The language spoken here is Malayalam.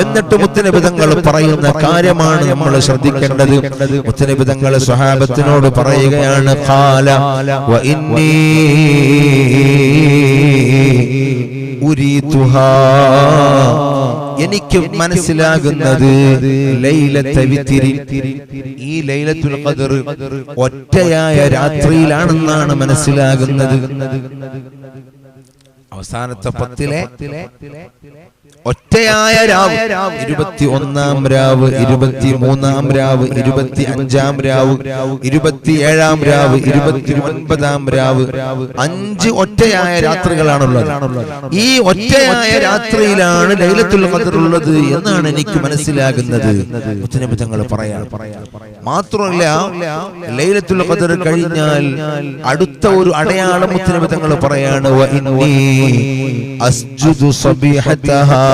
എന്നിട്ട് മുത്തനബിതങ്ങൾ പറയുന്ന കാര്യമാണ് നമ്മൾ ശ്രദ്ധിക്കേണ്ടത്. മുത്തനബിതങ്ങൾ സ്വഹാബത്തിനോട് പറയുകയാണ് എനിക്ക് മനസ്സിലാകുന്നത് ഈ ലൈലത്തുൽ ഖദർ ഒറ്റയായ രാത്രിയിലാണെന്നാണ് മനസ്സിലാകുന്നത്. അവസാനത്തെ പത്തിലെ ഒറ്റയായ രാവ് ഇരുപത്തി ഒന്നാം രാവ് ഇരുപത്തി മൂന്നാം രാവ് ഇരുപത്തി അഞ്ചാം രാവ് ഇരുപത്തി ഏഴാം രാവ് ഇരുപത്തി ഒൻപതാം രാവ് അഞ്ച് ഒറ്റയായ രാത്രികളാണുള്ളത്. ഈ ഒറ്റയായ രാത്രിയിലാണ് ലൈലത്തുൽ ഖദർ ഉള്ളത് എന്നാണ് എനിക്ക് മനസ്സിലാകുന്നത്. മുത്തനബി പറയാ. മാത്രമല്ല ലൈലത്തുൽ ഖദർ കഴിഞ്ഞാൽ അടുത്ത ഒരു അടയാളം മുത്തനബി തങ്ങൾ പറയാണ്. ഇന്നി അസ്ജുദു സബീഹതഹാ